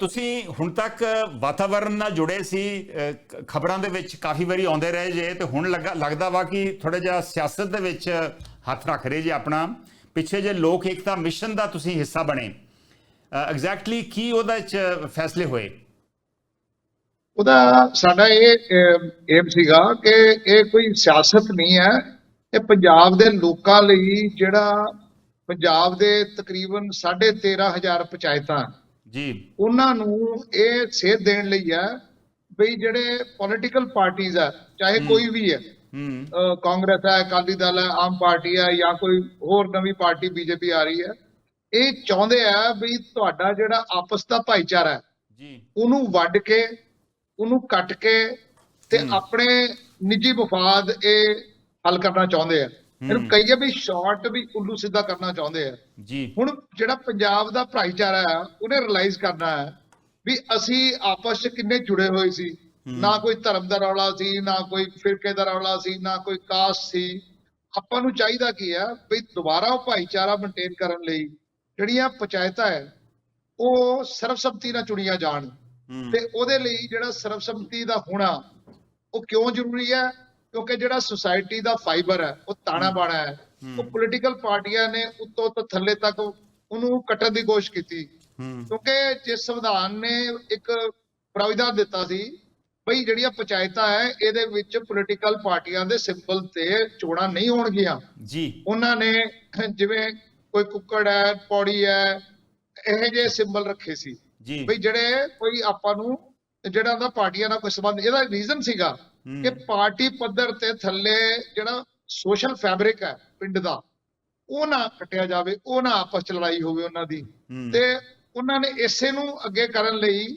ਤੁਸੀਂ ਹੁਣ ਤੱਕ ਵਾਤਾਵਰਣ ਨਾਲ ਜੁੜੇ ਸੀ ਖਬਰਾਂ ਦੇ ਵਿੱਚ ਕਾਫੀ ਵਾਰੀ ਆਉਂਦੇ ਰਹੇ ਜੇ, ਤੇ ਹੁਣ ਲੱਗਾ, ਲੱਗਦਾ ਵਾ ਕਿ ਥੋੜਾ ਜਿਹਾ ਸਿਆਸਤ ਦੇ ਵਿੱਚ ਹੱਥ ਰੱਖ ਰਹੇ ਜੇ ਆਪਣਾ। ਪਿੱਛੇ ਜੇ ਲੋਕ ਏਕਤਾ ਮਿਸ਼ਨ ਦਾ ਤੁਸੀਂ ਹਿੱਸਾ ਬਣੇ। ਐਗਜ਼ੈਕਟਲੀ ਕੀ ਉਹਦਾ ਚ ਫੈਸਲੇ ਹੋਏ? ਉਹਦਾ ਸਾਡਾ ਇਹ ਏਮ ਸੀਗਾ ਕਿ ਇਹ ਕੋਈ ਸਿਆਸਤ ਨਹੀਂ ਹੈ ਇਹ ਪੰਜਾਬ ਦੇ ਲੋਕਾਂ ਲਈ ਜਿਹੜਾ ਪੰਜਾਬ ਦੇ ਤਕਰੀਬਨ 13500 ਪੰਚਾਇਤਾਂ ਜੀ। ਉਹਨਾਂ ਨੂੰ ਇਹ ਸੇਧ ਦੇਣ ਲਈ ਹੈ ਬਈ ਜਿਹੜੇ ਪੋਲੀਟੀਕਲ ਪਾਰਟੀਆਂ ਆ ਚਾਹੇ ਕੋਈ ਵੀ ਹੈ। ਕਾਂਗਰਸ ਹੈ ਅਕਾਲੀ ਦਲ ਹੈ ਆਮ ਪਾਰਟੀ ਹੈ ਜਾਂ ਕੋਈ ਹੋਰ ਨਵੀਂ ਪਾਰਟੀ ਬੀਜੇਪੀ ਆ ਰਹੀ ਹੈ ਇਹ ਚਾਹੁੰਦੇ ਆ ਵੀ ਤੁਹਾਡਾ ਜਿਹੜਾ ਆਪਸ ਦਾ ਭਾਈਚਾਰਾ ਹੈ ਜੀ। ਉਹਨੂੰ ਵੱਢ ਕੇ ਉਹਨੂੰ ਕੱਟ ਕੇ ਤੇ। ਆਪਣੇ ਨਿੱਜੀ ਮਫਾਦ ਇਹ ਹੱਲ ਕਰਨਾ ਚਾਹੁੰਦੇ ਆ। ਇਹਨੂੰ। ਕਹੀਏ ਵੀ ਸ਼ਾਰਟ ਵੀ ਉੱਲੂ ਸਿੱਧਾ ਕਰਨਾ ਚਾਹੁੰਦੇ ਆ। ਜੀ। ਹੁਣ ਜਿਹੜਾ ਪੰਜਾਬ ਦਾ ਭਾਈਚਾਰਾ ਆ ਉਹਨੇ ਰਿਅਲਾਈਜ਼ ਕਰਨਾ ਹੈ ਵੀ ਅਸੀਂ ਆਪਸ 'ਚ ਕਿੰਨੇ ਜੁੜੇ ਹੋਏ ਸੀ। ਨਾ ਕੋਈ ਧਰਮ ਦਾ ਰੌਲਾ ਸੀ ਨਾ ਕੋਈ ਫਿਰਕੇ ਦਾ ਰੌਲਾ ਸੀ ਨਾ ਕੋਈ ਕਾਸਟ ਸੀ। ਆਪਾਂ ਨੂੰ ਚਾਹੀਦਾ ਕੀ ਆ ਵੀ ਦੁਬਾਰਾ ਉਹ ਭਾਈਚਾਰਾ ਮੇਨਟੇਨ ਕਰਨ ਲਈ ਜਿਹੜੀਆਂ ਪੰਚਾਇਤਾਂ ਹੈ ਉਹ ਸਰਬਸੰਮਤੀ ਨਾਲ ਚੁਣੀਆਂ ਜਾਣ। ਤੇ ਉਹਦੇ ਲਈ ਜਿਹੜਾ ਸਰਬਸੰਮਤੀ ਦਾ ਹੋਣਾ ਉਹ ਕਿਉਂ ਜ਼ਰੂਰੀ ਹੈ ਕਿਉਂਕਿ ਜਿਹੜਾ ਸੁਸਾਇਟੀ ਦਾ ਫਾਈਬਰ ਹੈ ਉਹ ਤਾਣਾ ਬਾਣਾ ਹੈ। ਉਹ ਪੋਲੀਟੀਕਲ ਪਾਰਟੀਆਂ ਨੇ ਉੱਤੋਂ ਤੋਂ ਥੱਲੇ ਤੱਕ ਉਹਨੂੰ ਕੱਟਣ ਦੀ ਕੋਸ਼ਿਸ਼ ਕੀਤੀ। ਕਿਉਂਕਿ ਜੇ ਸੰਵਿਧਾਨ ਨੇ ਇੱਕ ਪ੍ਰਾਵਿਧਾਨ ਦਿੱਤਾ ਸੀ ਬਈ ਜਿਹੜੀਆਂ ਪੰਚਾਇਤਾਂ ਹੈ ਇਹਦੇ ਵਿੱਚ ਪੋਲੀਟੀਕਲ ਪਾਰਟੀਆਂ ਦੇ ਸਿੰਬਲ ਤੇ ਚੋਣਾਂ ਨਹੀਂ ਹੋਣਗੀਆਂ। ਜੀ। ਉਹਨਾਂ ਨੇ ਜਿਵੇਂ ਕੋਈ ਕੁੱਕੜ ਹੈ ਪੌੜੀ ਹੈ ਇਹ ਜਿਹੇ ਸਿੰਬਲ ਰੱਖੇ ਸੀ। ਜੀ। ਬਈ ਜਿਹੜੇ ਕੋਈ ਆਪਾਂ ਨੂੰ ਜਿਹੜਾ ਉਹਦਾ ਪਾਰਟੀਆਂ ਨਾਲ ਕੋਈ ਸੰਬੰਧ ਇਹਦਾ ਰੀਜ਼ਨ ਸੀਗਾ। ਕਿ ਪਾਰਟੀ ਪੱਧਰ ਤੇ ਥੱਲੇ ਜਿਹੜਾ ਸੋਸ਼ਲ ਫੈਬਰਿਕ ਹੈ ਪਿੰਡ ਦਾ ਉਹ ਨਾ ਕੱਟਿਆ ਜਾਵੇ ਉਹ ਨਾ ਆਪਸ ਚ ਲੜਾਈ ਹੋਵੇ ਉਹਨਾਂ ਦੀ। ਤੇ ਉਹਨਾਂ ਨੇ ਇਸੇ ਨੂੰ ਅੱਗੇ ਕਰਨ ਲਈ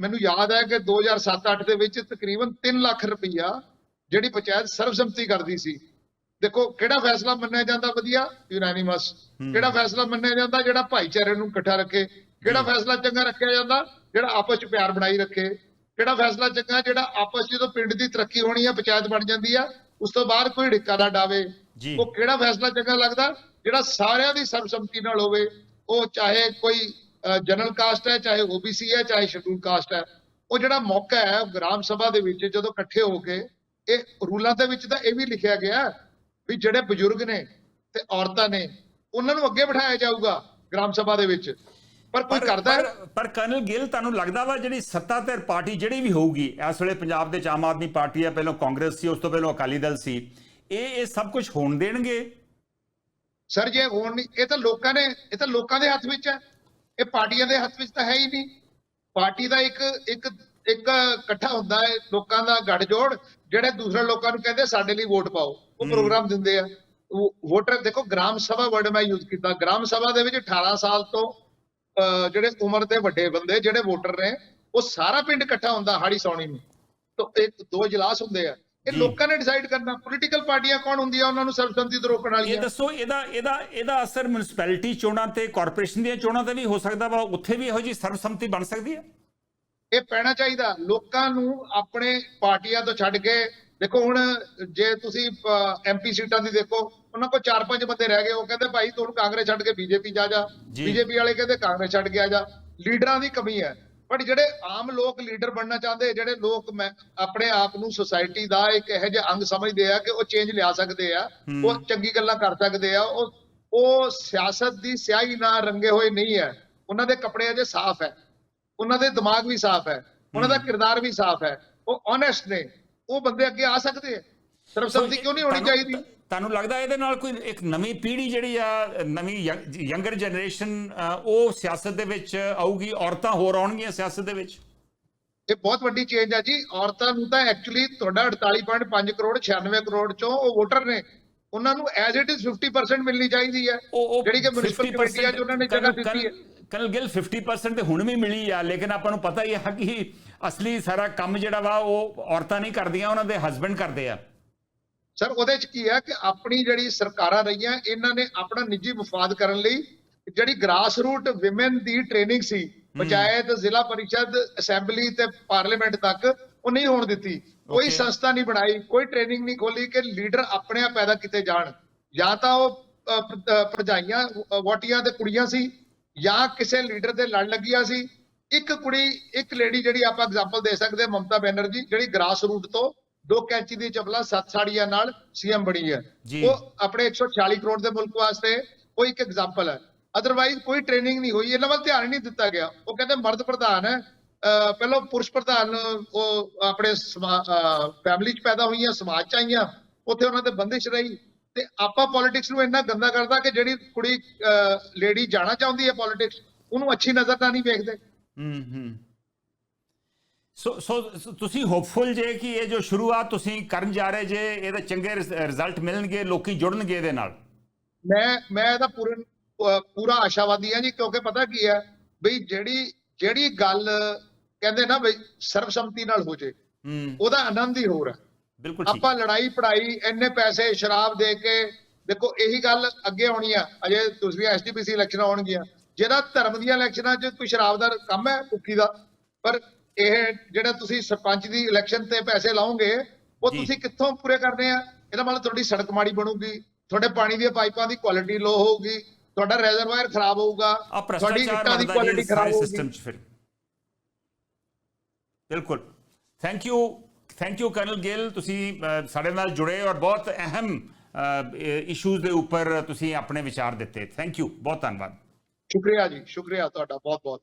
ਮੈਨੂੰ ਯਾਦ ਹੈ ਕਿ 2007-8 ਦੇ ਵਿੱਚ ਤਕਰੀਬਨ 3 ਲੱਖ ਰੁਪਈਆ ਜਿਹੜੀ ਪੰਚਾਇਤ ਸਰਬਸੰਮਤੀ ਕਰਦੀ ਸੀ। ਦੇਖੋ ਕਿਹੜਾ ਫੈਸਲਾ ਮੰਨਿਆ ਜਾਂਦਾ ਵਧੀਆ? ਯੂਨਾਨੀਮਸ ਕਿਹੜਾ ਫੈਸਲਾ ਮੰਨਿਆ ਜਾਂਦਾ? ਜਿਹੜਾ ਭਾਈਚਾਰੇ ਨੂੰ ਇਕੱਠਾ ਰੱਖੇ। ਕਿਹੜਾ। ਫੈਸਲਾ ਚੰਗਾ ਰੱਖਿਆ ਜਾਂਦਾ? ਜਿਹੜਾ ਆਪਸ ਚ ਪਿਆਰ ਬਣਾਈ ਰੱਖੇ। ਕਿਹੜਾ ਫੈਸਲਾ ਚੰਗਾ ਜਿਹੜਾ ਆਪਸ ਜਦੋਂ ਪਿੰਡ ਦੀ ਤਰੱਕੀ ਹੋਣੀ ਆ ਪੰਚਾਇਤ ਬਣ ਜਾਂਦੀ ਆ ਉਸ ਤੋਂ ਬਾਅਦ ਕੋਈ ਢਿੱਕਾ ਨਾ ਡਾਵੇ। ਉਹ ਕਿਹੜਾ ਫੈਸਲਾ ਚੰਗਾ ਲੱਗਦਾ? ਜਿਹੜਾ ਸਾਰਿਆਂ ਦੀ ਸਰਬਸੰਮਤੀ ਨਾਲ ਹੋਵੇ ਉਹ ਚਾਹੇ ਕੋਈ ਜਨਰਲ ਕਾਸਟ ਹੈ ਚਾਹੇ ਓਬੀਸੀ ਹੈ ਚਾਹੇ ਸ਼ਡਿਊਲ ਕਾਸਟ ਹੈ। ਉਹ ਜਿਹੜਾ ਮੌਕਾ ਹੈ ਗ੍ਰਾਮ ਸਭਾ ਦੇ ਵਿੱਚ ਜਦੋਂ ਇਕੱਠੇ ਹੋ ਕੇ ਇਹ ਰੂਲਾਂ ਦੇ ਵਿੱਚ ਤਾਂ ਇਹ ਵੀ ਲਿਖਿਆ ਗਿਆ ਵੀ ਜਿਹੜੇ ਬਜ਼ੁਰਗ ਨੇ ਤੇ ਔਰਤਾਂ ਨੇ ਉਹਨਾਂ ਨੂੰ ਅੱਗੇ ਬਿਠਾਇਆ ਜਾਊਗਾ ਗ੍ਰਾਮ ਸਭਾ ਦੇ ਵਿੱਚ। ਪਰ ਕੋਈ ਕਰਦਾ ਹੈ? ਪਰ- ਕਰਨਲ ਗਿੱਲ ਤੁਹਾਨੂੰ ਲੱਗਦਾ ਵਾ ਜਿਹੜੀ ਸੱਤਾਧਰ ਪਾਰਟੀ ਜਿਹੜੀ ਵੀ ਹੋਊਗੀ ਇਸ ਵੇਲੇ ਪੰਜਾਬ ਦੇ ਆਮ ਆਦਮੀ ਪਾਰਟੀ ਹੈ ਪਹਿਲਾਂ ਕਾਂਗਰਸ ਸੀ ਉਸ ਤੋਂ ਪਹਿਲਾਂ ਅਕਾਲੀ ਦਲ ਸੀ ਇਹ ਇਹ ਸਭ ਕੁਝ ਹੋਣ ਦੇਣਗੇ? ਸਰ ਜੇ ਹੋਣ ਨਹੀਂ ਇਹ ਤਾਂ ਲੋਕਾਂ ਨੇ ਇਹ ਤਾਂ ਲੋਕਾਂ ਦੇ ਹੱਥ ਵਿੱਚ ਹੈ। ਇਹ ਪਾਰਟੀਆਂ ਦੇ ਹੱਥ ਵਿੱਚ ਤਾਂ ਹੈ ਹੀ ਨਹੀਂ। ਪਾਰਟੀ ਦਾ ਇੱਕ ਇੱਕ ਇੱਕ ਇਕੱਠਾ ਹੁੰਦਾ ਹੈ ਲੋਕਾਂ ਦਾ ਗੱਠਜੋੜ ਜਿਹੜੇ ਦੂਸਰੇ ਲੋਕਾਂ ਨੂੰ ਕਹਿੰਦੇ ਸਾਡੇ ਲਈ ਵੋਟ ਪਾਓ ਉਹ। ਪ੍ਰੋਗਰਾਮ ਦਿੰਦੇ ਆ। ਉਹ ਵੋਟਰ ਦੇਖੋ ਗ੍ਰਾਮ ਸਭਾ ਵਰਡ ਮੈਂ ਯੂਜ਼ ਕੀਤਾ। ਗ੍ਰਾਮ ਸਭਾ ਦੇ ਵਿੱਚ 18 ਸਾਲ ਤੋਂ ਜਿਹੜੇ ਉਮਰ ਦੇ ਵੱਡੇ ਬੰਦੇ ਜਿਹੜੇ ਵੋਟਰ ਨੇ ਉਹ ਸਾਰਾ ਪਿੰਡ ਇਕੱਠਾ ਹੁੰਦਾ ਹਾੜੀ ਸੌਣੀ ਨੂੰ। ਤਾਂ ਇੱਕ ਦੋ ਇਜਲਾਸ ਹੁੰਦੇ ਆ। ਇਹ। ਲੋਕਾਂ ਨੇ ਡਿਸਾਈਡ ਕਰਨਾ ਪੋਲੀਟੀਕਲ ਪਾਰਟੀਆਂ ਕੌਣ ਹੁੰਦੀਆਂ ਉਹਨਾਂ ਨੂੰ ਸਰਬਸੰਮਤੀ ਤੋਂ ਰੋਕਣ ਇਹ ਵਾਲੀਆਂ ਦੱਸੋ ਇਹਦਾ ਇਹਦਾ ਇਹਦਾ ਅਸਰ ਮਿਊਨਿਸਪੈਲਿਟੀ ਚੋਣਾਂ ਤੇ ਕਾਰਪੋਰੇਸ਼ਨ ਦੀਆਂ ਚੋਣਾਂ ਤੇ ਵੀ ਹੋ ਸਕਦਾ ਵਾ ਉੱਥੇ ਵੀ ਇਹੋ ਜੀ ਸਰਬਸੰਮਤੀ ਬਣ ਸਕਦੀ ਹੈ? ਇਹ ਪੈਣਾ ਚਾਹੀਦਾ। ਲੋਕਾਂ ਨੂੰ ਆਪਣੇ ਪਾਰਟੀਆਂ ਤੋਂ ਛੱਡ ਕੇ ਦੇਖੋ ਹੁਣ ਜੇ ਤੁਸੀਂ ਐਮਪੀ ਸੀਟਾਂ ਦੀ ਦੇਖੋ ਉਹਨਾਂ ਕੋਲ ਚਾਰ ਪੰਜ ਬੰਦੇ ਰਹਿ ਗਏ ਉਹ ਕਹਿੰਦੇ ਭਾਈ ਤੂੰ ਕਾਂਗਰਸ ਛੱਡ ਕੇ ਬੀਜੇਪੀ ਜਾ ਜਾ। ਬੀਜੇਪੀ ਵਾਲੇ ਕਹਿੰਦੇ ਕਾਂਗਰਸ ਛੱਡ ਕੇ ਆ ਜਾ। ਲੀਡਰਾਂ ਦੀ ਕਮੀ ਹੈ। ਪਰ ਜਿਹੜੇ ਆਮ ਲੋਕ ਲੀਡਰ ਬਣਨਾ ਚਾਹੁੰਦੇ ਜਿਹੜੇ ਲੋਕ ਆਪਣੇ ਆਪ ਨੂੰ ਸੁਸਾਇਟੀ ਦਾ ਇੱਕ ਇਹੋ ਜਿਹਾ ਅੰਗ ਸਮਝਦੇ ਆ ਕਿ ਉਹ ਚੇਂਜ ਲਿਆ ਸਕਦੇ ਆ। ਉਹ ਚੰਗੀ ਗੱਲਾਂ ਕਰ ਸਕਦੇ ਆ ਉਹ ਉਹ ਸਿਆਸਤ ਦੀ ਸਿਆਹੀ ਨਾਲ ਰੰਗੇ ਹੋਏ ਨਹੀਂ ਹੈ। ਉਹਨਾਂ ਦੇ ਕੱਪੜੇ ਅਜੇ ਸਾਫ਼ ਹੈ। ਉਹਨਾਂ ਦੇ ਦਿਮਾਗ ਵੀ ਸਾਫ਼ ਹੈ। ਉਹਨਾਂ ਦਾ। ਕਿਰਦਾਰ ਵੀ ਸਾਫ਼ ਹੈ। ਉਹ ਓਨੈਸਟ ਨੇ। ਉਹ ਬੰਦੇ ਅੱਗੇ ਆ ਸਕਦੇ ਆ। ਸਰਬਸੰਮਤੀ ਕਿਉਂ ਨਹੀਂ ਹੋਣੀ ਚਾਹੀਦੀ? ਤੁਹਾਨੂੰ ਲੱਗਦਾ ਇਹਦੇ ਨਾਲ ਕੋਈ ਇੱਕ ਨਵੀਂ ਪੀੜ੍ਹੀ ਜਿਹੜੀ ਆ ਨਵੀਂ ਯੰਗਰ ਜਨਰੇਸ਼ਨ ਉਹ ਸਿਆਸਤ ਦੇ ਵਿੱਚ ਆਊਗੀ ਔਰਤਾਂ ਹੋਰ ਆਉਣਗੀਆਂ ਸਿਆਸਤ ਦੇ ਵਿੱਚ? ਇਹ ਬਹੁਤ ਵੱਡੀ ਚੇਂਜ ਹੈ ਜੀ। ਔਰਤਾਂ ਨੂੰ ਤਾਂ ਐਕਚੁਅਲੀ ਤੁਹਾਡਾ 48.5 ਕਰੋੜ 96 ਕਰੋੜ ਚੋਂ ਉਹ ਵੋਟਰ ਨੇ। ਉਹਨਾਂ ਨੂੰ ਐਜ਼ ਇਟ ਇਜ਼ 50% ਮਿਲਣੀ ਚਾਹੀਦੀ ਹੈ ਜਿਹੜੀ ਕਿ municipal ਕਮੇਟੀਆਂ 'ਚ ਉਹਨਾਂ ਨੇ ਜਗ੍ਹਾ ਦਿੱਤੀ ਹੈ ਕਨਲ ਗਿੱਲ 50% ਤੇ ਹੁਣ ਵੀ ਮਿਲੀ ਆ ਲੇਕਿਨ ਆਪਾਂ ਨੂੰ ਪਤਾ ਹੀ ਆ ਕਿ ਅਸਲੀ ਸਾਰਾ ਕੰਮ ਜਿਹੜਾ ਵਾ ਉਹ ਔਰਤਾਂ ਨਹੀਂ ਕਰਦੀਆਂ ਉਹਨਾਂ ਦੇ ਹਸਬੰਡ ਕਰਦੇ ਆ। ਸਰ ਉਹਦੇ ਚ ਕੀ ਹੈ ਕਿ ਆਪਣੀ ਜਿਹੜੀ ਸਰਕਾਰਾਂ ਰਹੀਆਂ ਇਹਨਾਂ ਨੇ ਆਪਣਾ ਨਿੱਜੀ ਮਫਾਦ ਕਰਨ ਲਈ ਜਿਹੜੀ ਗ੍ਰਾਸ ਰੂਟ ਔਮਨ ਦੀ ਟ੍ਰੇਨਿੰਗ ਸੀ ਪੰਚਾਇਤ ਜ਼ਿਲ੍ਹਾ ਪਰਿਸ਼ਦ ਅਸੈਂਬਲੀ ਤੇ ਪਾਰਲੀਮੈਂਟ ਤੱਕ ਉਹ ਨਹੀਂ ਹੋਣ ਦਿੱਤੀ। ਕੋਈ. ਸੰਸਥਾ ਨਹੀਂ ਬਣਾਈ ਕੋਈ ਟ੍ਰੇਨਿੰਗ ਨਹੀਂ ਖੋਲੀ ਕਿ ਲੀਡਰ ਆਪਣੇ ਆਪ ਪੈਦਾ ਕੀਤੇ ਜਾਣ। ਜਾਂ ਤਾਂ ਉਹ ਭਰਜਾਈਆਂ ਅਹ, ਵਹੁਟੀਆਂ ਤੇ ਕੁੜੀਆਂ ਸੀ ਜਾਂ ਕਿਸੇ ਲੀਡਰ ਦੇ ਲੜ ਲੱਗੀਆਂ ਸੀ ਇੱਕ ਕੁੜੀ ਇੱਕ ਲੇਡੀ ਜਿਹੜੀ ਆਪਾਂ ਐਗਜ਼ਾਮਪਲ ਦੇ ਸਕਦੇ ਮਮਤਾ ਬੈਨਰਜੀ ਜਿਹੜੀ ਗ੍ਰਾਸ ਰੂਟ ਤੋਂ ਦੋ ਕੈਂਚੀ ਦੀ ਚਪਲਾ ਸੱਤ ਸਾੜੀਆਂ ਨਾਲ ਸੀਐਮ ਬਣੀ ਹੈ। ਉਹ ਆਪਣੇ 146 ਕਰੋੜ ਦੇ ਮੁਲਕ ਵਾਸਤੇ ਉਹ ਇੱਕ ਐਗਜ਼ਾਮਪਲ ਹੈ। ਅਦਰਵਾਈਜ਼ ਕੋਈ ਟ੍ਰੇਨਿੰਗ ਨਹੀਂ ਹੋਈ ਇਹਨਾਂ ਵੱਲ ਧਿਆਨ ਹੀ ਨਹੀਂ ਦਿੱਤਾ ਗਿਆ। ਉਹ ਕਹਿੰਦੇ ਮਰਦ ਪ੍ਰਧਾਨ ਹੈ। ਪਹਿਲਾਂ ਪੁਰਸ਼ ਪ੍ਰਧਾਨ ਉਹ ਆਪਣੇ ਫੈਮਿਲੀ 'ਚ ਪੈਦਾ ਹੋਈਆਂ ਸਮਾਜ 'ਚ ਆਈਆਂ ਉੱਥੇ ਉਹਨਾਂ ਤੇ ਬੰਦਿਸ਼ ਰਹੀ। ਤੇ ਆਪਾਂ ਪੋਲਿਟਿਕਸ ਨੂੰ ਇੰਨਾ ਗੰਦਾ ਕਰਦਾ ਕਿ ਜਿਹੜੀ ਕੁੜੀ ਲੇਡੀ ਜਾਣਾ ਚਾਹੁੰਦੀ ਹੈ ਪੋਲਿਟਿਕਸ ਉਹਨੂੰ ਅੱਛੀ ਨਜ਼ਰ ਨਾਲ ਨਹੀਂ ਵੇਖਦੇ। ਹੂੰ ਹੂੰ। ਸੋ ਸੋ ਤੁਸੀਂ ਹੋਪਫੁਲ ਜੇ ਕਿ ਇਹ ਜੋ ਸ਼ੁਰੂਆਤ ਤੁਸੀਂ ਕਰਨ ਜਾ ਰਹੇ ਜੇ ਇਹਦੇ ਚੰਗੇ ਰਿਜ਼ਲਟ ਮਿਲਣਗੇ ਲੋਕੀ ਜੁੜਨਗੇ ਇਹਦੇ ਨਾਲ। ਮੈਂ ਮੈਂ ਇਹਦਾ ਪੂਰਨ ਪੂਰਾ ਆਸ਼ਾਵਾਦੀ ਹਾਂ ਜੀ ਕਿਉਂਕਿ ਪਤਾ ਕੀ ਹੈ ਬਈ ਜਿਹੜੀ ਜਿਹੜੀ ਗੱਲ ਕਹਿੰਦੇ ਨਾ ਬਈ ਸਰਬਸੰਮਤੀ ਨਾਲ ਹੋ ਜੇ ਉਹਦਾ ਆਨੰਦ ਹੀ ਹੋਰ ਹੈ। ਬਿਲਕੁਲ ਠੀਕ। ਆਪਾਂ ਲੜਾਈ ਪੜਾਈ ਇੰਨੇ ਪੈਸੇ ਸ਼ਰਾਬ ਦੇ ਕੇ ਦੇਖੋ ਇਹੀ ਗੱਲ ਅੱਗੇ ਆਉਣੀ ਆ। ਅਜੇ ਤੁਸੀਂ ਐਸਡੀਪੀਸੀ ਇਲੈਕਸ਼ਨ ਆਉਣਗੀਆਂ। ਜਿਹੜਾ ਧਰਮ ਦੀਆਂ ਇਲੈਕਸ਼ਨਾਂ 'ਚ ਕੋਈ ਸ਼ਰਾਬ ਦਾ ਕੰਮ ਹੈ ਭੁੱਖੀ ਦਾ? ਪਰ ਇਹ ਜਿਹੜਾ ਤੁਸੀਂ ਸਰਪੰਚ ਦੀ ਇਲੈਕਸ਼ਨ ਤੇ ਪੈਸੇ ਲਾਓਗੇ ਉਹ। ਤੁਸੀਂ ਕਿੱਥੋਂ ਪੂਰੇ ਕਰਨੇ ਆ? ਇਹਦਾ ਮਤਲਬ ਤੁਹਾਡੀ ਸੜਕ ਮਾੜੀ ਬਣੂਗੀ ਤੁਹਾਡੇ ਪਾਣੀ ਦੀਆਂ ਪਾਈਪਾਂ ਦੀ ਕੁਆਲਿਟੀ ਲੋ ਹੋਊਗੀ ਤੁਹਾਡਾ ਰੈਜ਼ਰਵਾਇਰ ਖਰਾਬ ਹੋਊਗਾ ਤੁਹਾਡੀ ਇੱਟਾਂ ਦੀ ਕੁਆਲਿਟੀ ਖਰਾਬ ਹੋਊਗੀ। ਸਿਸਟਮ 'ਚ ਫਿਰ। ਬਿਲਕੁਲ। Thank you thank you colonel Gill ਤੁਸੀਂ ਸਾਡੇ ਨਾਲ ਜੁੜੇ ਔਰ ਬਹੁਤ ਅਹਿਮ ਇਸ਼ੂਜ਼ ਦੇ ਉੱਪਰ ਤੁਸੀਂ ਆਪਣੇ ਵਿਚਾਰ ਦਿੱਤੇ. ਥੈਂਕ ਯੂ ਬਹੁਤ ਧੰਨਵਾਦ. ਸ਼ੁਕਰੀਆ ਜੀ, ਸ਼ੁਕਰੀਆ ਤੁਹਾਡਾ ਬਹੁਤ ਬਹੁਤ